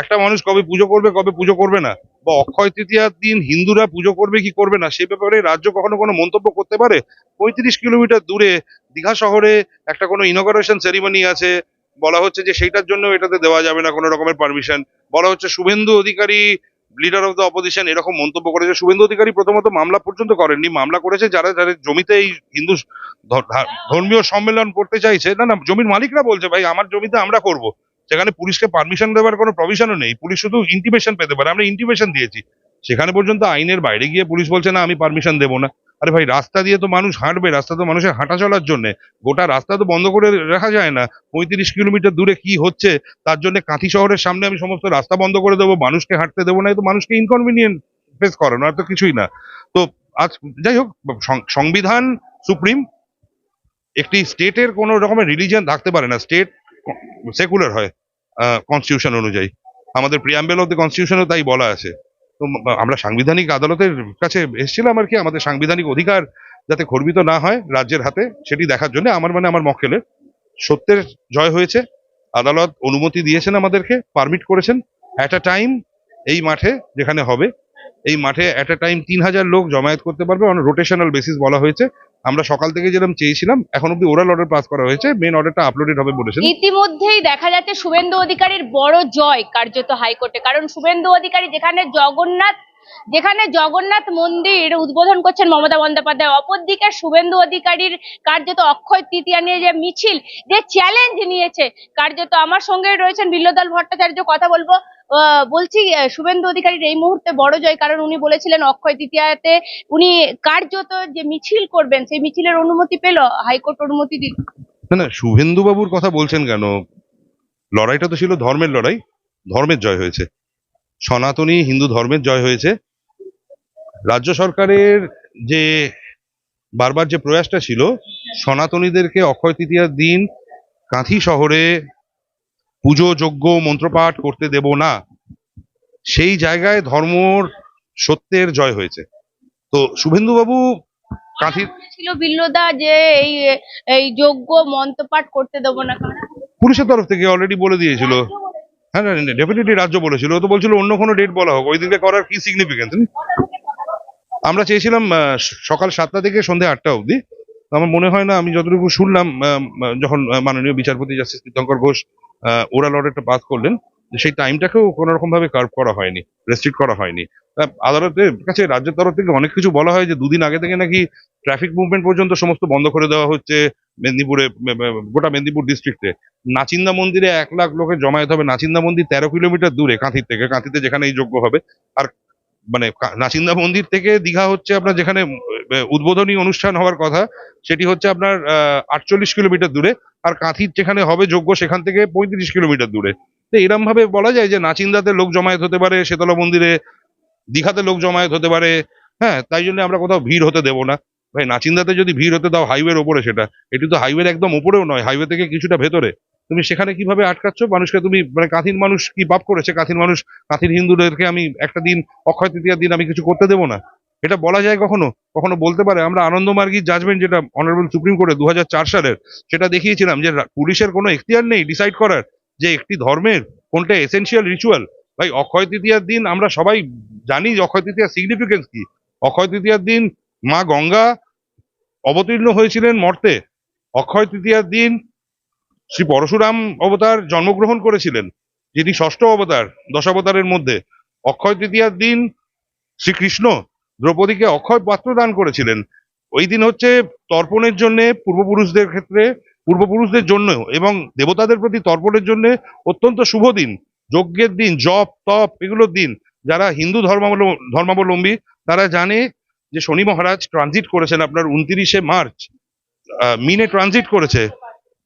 একটা মানুষ কবে পুজো করবে, কবে পুজো করবে না? বা অক্ষয় তৃতীয়ার দিন হিন্দুরা পুজো করবে কি করবে না? সে ব্যাপারে রাজ্য কখনো কোনো মন্তব্য করতে পারে? পঁয়ত্রিশ কিলোমিটার দূরে দীঘা শহরে একটা কোনো ইনগরেশন সেরিমনি আছে, বলা হচ্ছে যে সেইটার জন্য এটাতে দেওয়া যাবে না, কোনো রকমের পারমিশন বলা হচ্ছে Suvendu Adhikari leader of the opposition এরকম মন্তব্য করেছে শুভেন্দু অধিকারী প্রথমত মামলা পর্যন্ত করেননি, মামলা করেছে যারা যাদের জমিতে এই হিন্দু ধর্মীয় সম্মেলন করতে চাইছে। না না, জমির মালিকরা বলছে, ভাই, আমার জমিতে আমরা করব। সেখানে পুলিশকে পারমিশন দেওয়ার কোনো প্রভিশনও নেই। পুলিশ শুধু ইন্টিমেশন পেতে পারে। আমরা ইন্টিমেশন দিয়েছি। সেখানে পর্যন্ত আইনের বাইরে গিয়ে পুলিশ বলছে, না, আমি পারমিশন দেবো না। আরে ভাই, রাস্তা দিয়ে তো মানুষ হাঁটবে। রাস্তা তো মানুষের হাঁটা চলার জন্য। গোটা রাস্তা তো বন্ধ করে রাখা যায় না। পঁয়ত্রিশ কিলোমিটার দূরে কি হচ্ছে, তার জন্য কাঁথি শহরের সামনে আমি সমস্ত রাস্তা বন্ধ করে দেবো। মানুষকে হাঁটতে দেবো না তো মানুষকে ইনকনভিনিয়েন্ট ফেস করানো, আর তো কিছুই না। তো আজ যাই হোক সংবিধান সুপ্রিম, একটি স্টেটের কোনো রকমের রিলিজিয়ন থাকতে পারে না। স্টেট সেকুলার হয়। কনস্টিটিউশন অনুযায়ী। আমাদের প্রিয়াম্বেল অফ দ্য কনস্টিটিউশনও তাই বলা আছে। তো আমরা সাংবিধানিক আদালতের কাছে এসেছিলাম আর কি, আমাদের সাংবিধানিক অধিকার যাতে খর্বিত না হয় রাজ্যের হাতে, সেটি দেখার জন্য আমার মানে আমার মক্কেলের সত্যের জয় হয়েছে। আদালত অনুমতি দিয়েছেন আমাদেরকে পারমিট করেছেন। অ্যাট আ টাইম এই মাঠে যেখানে হবে, এই মাঠে অ্যাট আ টাইম তিন হাজার লোক জমায়েত করতে পারবে। অন রোটেশনাল বেসিস বলা হয়েছে। আমরা সকাল থেকে যেরকম চেয়েছিলাম, এখন অব্দি ওরাল অর্ডার পাস করা হয়েছে মেন অর্ডারটা আপলোডেড হবে বলেছেন ইতিমধ্যেই দেখা যাচ্ছে শুভেন্দু অধিকারীর বড় জয় কার্যত হাইকোর্টে। কারণ শুভেন্দু অধিকারী যেখানে জগন্নাথ যেখানে জগন্নাথ মন্দির উদ্বোধন করছেন মমতা বন্দ্যোপাধ্যায়, অপরদিকে শুভেন্দু অধিকারীর কার্যত অক্ষয় তৃতীয়া নিয়ে যে মিছিল, যে চ্যালেঞ্জ নিয়েছে, কার্যত আমার সঙ্গে রয়েছেন বিল্লদল ভট্টাচার্য, কথা বলব। বলছি শুভেন্দু অধিকারীর এই মুহূর্তে বড় জয়, কারণ উনি বলেছিলেন অক্ষয় তৃতীয়াতে উনি কার্যত যে মিছিল করবেন, সেই মিছিলের অনুমতি পেল, হাইকোর্ট অনুমতি দিল। না না শুভেন্দু বাবুর কথা বলছেন কেন? লড়াইটা তো ছিল ধর্মের লড়াই, ধর্মের জয় হয়েছে। সনাতনী হিন্দু ধর্মের জয় হয়েছে। রাজ্য সরকারের যে বারবার যে প্রয়াসটা ছিল সনাতনীদেরকে অক্ষয় তৃতীয়ার দিন কাঁথি শহরে পুজো যজ্ঞ মন্ত্রপাঠ করতে দেব না। সেই জায়গায় ধর্মর সত্যের জয় হয়েছে। তো শুভেন্দু বাবু কাঁথির ছিল বিল্লদা যে এই এই যোগ্য মন্ত্রপাঠ করতে দেবো না। পুলিশের তরফ থেকে অলরেডি বলে দিয়েছিল। হ্যাঁ ডেফিনেটলি রাজ্য বলেছিল। ও তো বলছিল অন্য কোনো ডেট বলা হোক। ওই দিনকে করার কি সিগনিফিকেন্স আমরা চেয়েছিলাম সকাল সাতটা থেকে সন্ধে আটটা অবধি। আমার মনে হয় না আমি যতটুকু শুনলাম যখন মাননীয় বিচারপতি জাস্টিস তীর্থঙ্কর ঘোষ ওরাল অর্ডারটা পাস করলেন সেই টাইমটাকেও কোনো রকম ভাবে কার্ভ করা হয়নি রেস্ট্রিক্ট করা হয়নি। আদালতের কাছে রাজ্যের তরফ থেকে অনেক কিছু বলা হয় যে দুদিন আগে থেকে নাকি ট্রাফিক মুভমেন্ট পর্যন্ত সমস্ত বন্ধ করে দেওয়া হচ্ছে মেদিনীপুরে গোটা মেদিনীপুর ডিস্ট্রিক্টে নাচিন্দা মন্দিরে এক লাখ লোকের জমায়েত হবে। নাচিন্দা মন্দির তেরো কিলোমিটার দূরে, কাঁথির থেকে। কাঁথিতে যেখানে এই যোগ্য হবে। আর মানে নাচিন্দা মন্দির থেকে দীঘা হচ্ছে আপনার যেখানে উদ্বোধনী অনুষ্ঠান হওয়ার কথা, সেটি হচ্ছে আপনার আটচল্লিশ কিলোমিটার দূরে। আর কাঁথির যেখানে হবে যোগ্য সেখান থেকে পঁয়ত্রিশ কিলোমিটার দূরে। তো এরম ভাবে বলা যায় যে নাচিন্দাতে লোক জমায়েত হতে পারে, শীতলা মন্দিরে দীঘাতে লোক জমায়েত হতে পারে। হ্যাঁ তাই জন্য আমরা কোথাও ভিড় হতে দেবো না। ভাই, নাচিন্দাতে যদি ভিড় হতে দাও হাইওয়ের ওপরে সেটা। এটি তো হাইওয়ের একদম উপরেও নয় হাইওয়ে থেকে কিছুটা ভেতরে। তুমি সেখানে কীভাবে আটকাচ্ছ? মানুষকে তুমি মানে কাঁথির মানুষ কি পাপ করেছে? কাঁথির মানুষ, কাঁথির হিন্দুদেরকে আমি একটা দিন, অক্ষয় তৃতীয়ার দিন আমি কিছু করতে দেবো না। এটা বলা যায় কখনো? কখনো বলতে পারে, আমরা আনন্দমার্গীর জাজমেন্ট যেটা অনারেবল সুপ্রিম কোর্টে দু হাজার চার সালের, সেটা দেখিয়েছিলাম যে পুলিশের কোনো এখতিয়ার নেই ডিসাইড করার যে একটি ধর্মের কোনটা এসেনশিয়াল রিচুয়াল ভাই, অক্ষয় তৃতীয়ার দিন আমরা সবাই জানি যে অক্ষয় তৃতীয়ার সিগনিফিকেন্স কি। অক্ষয় তৃতীয়ার দিন মা গঙ্গা অবতীর্ণ হয়েছিলেন মর্তে। অক্ষয় তৃতীয়ার দিন শ্রী পরশুরাম অবতার জন্মগ্রহণ করেছিলেন, যিনি ষষ্ঠ অবতার, দশাবতারের মধ্যে। অক্ষয় তৃতীয়ার দিন শ্রীকৃষ্ণ দ্রৌপদীকে অক্ষয় পাত্র দান করেছিলেন। ওই দিন হচ্ছে তর্পণের জন্য পূর্বপুরুষদের ক্ষেত্রে, পূর্বপুরুষদের জন্য এবং দেবতাদের প্রতি তর্পণের জন্য অত্যন্ত শুভ দিন। যজ্ঞের দিন, জপ, তপ, এগুলোর দিন যারা হিন্দু ধর্মাবলম্বী ধর্মাবলম্বী, তারা জানে যে শনি মহারাজ ট্রানজিট করেছেন আপনার উনত্রিশে মার্চ মিনে ট্রানজিট করেছে,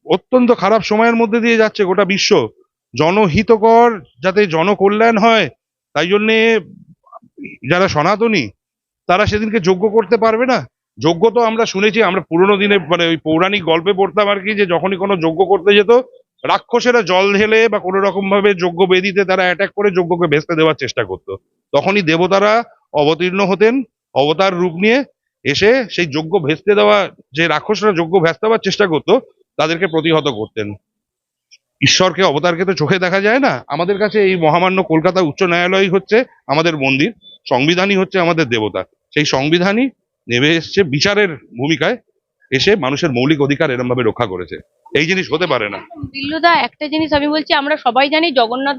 অত্যন্ত খারাপ সময়ের মধ্যে দিয়ে যাচ্ছে গোটা বিশ্ব। জনহিতকর যাতে জনকল্যাণ হয়, তাই জন্যে যারা সনাতনী, তারা সেদিনকে যজ্ঞ করতে পারবে না। যজ্ঞ তো আমরা শুনেছি, আমরা পুরোনো দিনে মানে ওই পৌরাণিক গল্পে পড়তাম আর কি, যে যখনই কোনো যজ্ঞ করতে যেত, রাক্ষসেরা জল ঢেলে বা কোনো রকম ভাবে যজ্ঞ বেদিতে তারা অ্যাটাক করে যজ্ঞকে ভেস্তে দেওয়ার চেষ্টা করতো। তখনই দেবতারা অবতীর্ণ হতেন অবতার রূপ নিয়ে এসে সেই যোগ্য ভেস্তে দেওয়া, যে রাক্ষসরা যোগ্য ভেস্তে দেওয়ার চেষ্টা করত, তাদেরকে প্রতিহত করতেন। ঈশ্বরকে অবতারকে তো চোখে দেখা যায় না। আমাদের কাছে এই মহামান্য কলকাতা উচ্চ ন্যায়ালয় হচ্ছে আমাদের মন্দির, সংবিধানই হচ্ছে আমাদের দেবতা। সেই সংবিধানই নেমে এসছে বিচারের ভূমিকায়, এসে মানুষের মৌলিক অধিকার এরম ভাবে রক্ষা করেছে। এই জিনিস হতে পারে না। দিল্লুদা একটা জিনিস আমি বলছি, আমরা সবাই জানি জগন্নাথ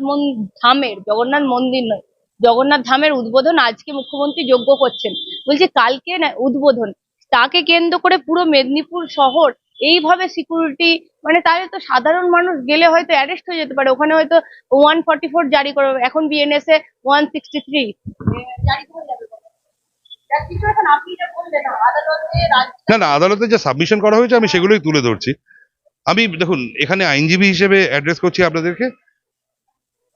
ধামের, জগন্নাথ মন্দির নয়। জগন্নাথ ধামের উদ্বোধন আজকে মুখ্যমন্ত্রী যোগ্য করছেন। বলছি, কালকে উদ্বোধন। তাকে কেন্দ্র করে পুরো মেদিনীপুর শহর এইভাবে সিকিউরিটি মানে তাহলে তো সাধারণ মানুষ গেলে হয়তো অ্যারেস্ট হয়ে যেতে পারে। ওখানে হয়তো ওয়ান ফর্টি ফোর জারি করে। এখন বিএনএস এ ওয়ান সিক্সটি থ্রি না না, আদালতে যে সাবমিশন করা হয়েছে, আমি সেগুলোই তুলে ধরছি। আমি, দেখুন, এখানে আইনজীবী হিসেবে অ্যাড্রেস করছি আপনাদেরকে।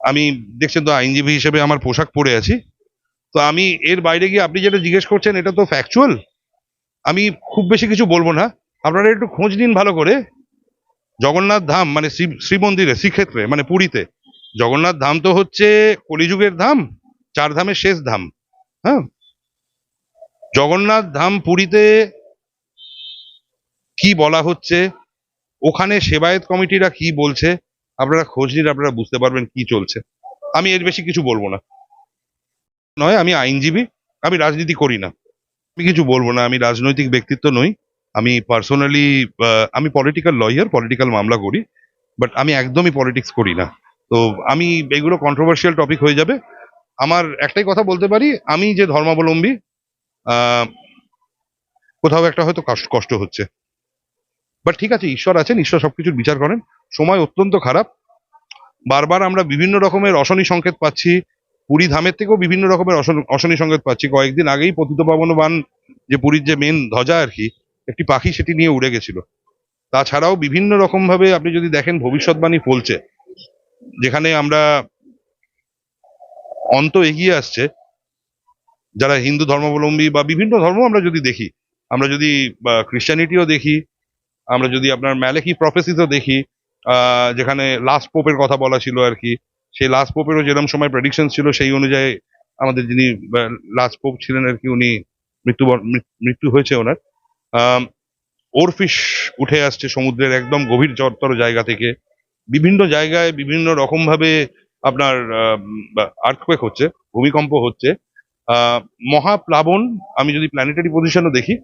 আমি দেখছেন তো আইনজীবী হিসেবে আমার পোশাক পরে আছি। তো আমি এর বাইরে গিয়ে আপনি যেটা জিজ্ঞেস করছেন, এটা তো ফ্যাকচুয়াল আমি খুব বেশি কিছু বলব না। আপনারা একটু খোঁজ নিন ভালো করে। জগন্নাথ ধাম মানে শ্রী, শ্রীমন্দিরে, শ্রীক্ষেত্রে মানে পুরীতে। জগন্নাথ ধাম তো হচ্ছে কলিযুগের ধাম, চার ধামের শেষ ধাম। হ্যাঁ? জগন্নাথ ধাম পুরীতে কি বলা হচ্ছে? ওখানে সেবায়েত কমিটিরা কি বলছে? আপনারা খোঁজ নিন আপনারা বুঝতে পারবেন কি চলছে। আমি এর বেশি কিছু বলব না। নয়, আমি আইনজীবী, আমি রাজনীতি করি না। আমি কিছু বলব না, আমি রাজনৈতিক ব্যক্তিত্ব নই। আমি পার্সোনালি আমি পলিটিক্যাল লয়ার পলিটিক্যাল মামলা করি বাট আমি একদমই পলিটিক্স করি না। তো আমি, এগুলো কন্ট্রোভার্সিয়াল টপিক হয়ে যাবে। আমার একটাই কথা বলতে পারি, আমি যে ধর্মাবলম্বী কোথাও একটা হয়তো কষ্ট হচ্ছে। বাট ঠিক আছে, ঈশ্বর আছেন, ঈশ্বর সবকিছুর বিচার করেন, সময় অত্যন্ত খারাপ। বারবার আমরা বিভিন্ন রকমের অশনি সংকেত পাচ্ছি, পুরী ধামের থেকেও বিভিন্ন রকমের অশন- সংকেত পাচ্ছি। কয়েকদিন আগেই পতিত পাবন বান, যে পুরীর যে মেন ধ্বজা আর কি, একটি পাখি সেটি নিয়ে উড়ে গেছিল। তাছাড়াও বিভিন্ন রকম ভাবে আপনি যদি দেখেন, ভবিষ্যৎবাণী ফলছে। যেখানে আমরা অন্ত এগিয়ে আসছে, যারা হিন্দু ধর্মাবলম্বী বা বিভিন্ন ধর্ম আমরা যদি দেখি, আমরা যদি খ্রিস্টানিটিও দেখি আমরা যদি আপনার ম্যালেকি প্রফেসিসও দেখি যেখানে লাস্ট পোপের কথা বলা ছিল আর কি, সেই লাস্ট পোপেরও যেরকম সময় প্রেডিকশন ছিল, সেই অনুযায়ী আমাদের যিনি লাস্ট পোপ ছিলেন আর কি, উনি মৃত্যু মৃত্যু হয়েছে ওনার। ওরফিশ উঠে আসছে সমুদ্রের একদম গভীর চরতর জায়গা থেকে। বিভিন্ন জায়গায় বিভিন্ন রকম ভাবে আপনার আর্থকোয়েক হচ্ছে, ভূমিকম্প হচ্ছে। মহাপ্লাবন, আমি যদি প্ল্যানেটারি পজিশনও দেখি,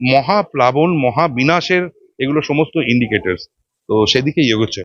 মহাপ্লাবন, মহাবিনাশের এগুলো সমস্ত ইন্ডিকেটার্স তো সেদিকেই এগোচ্ছে।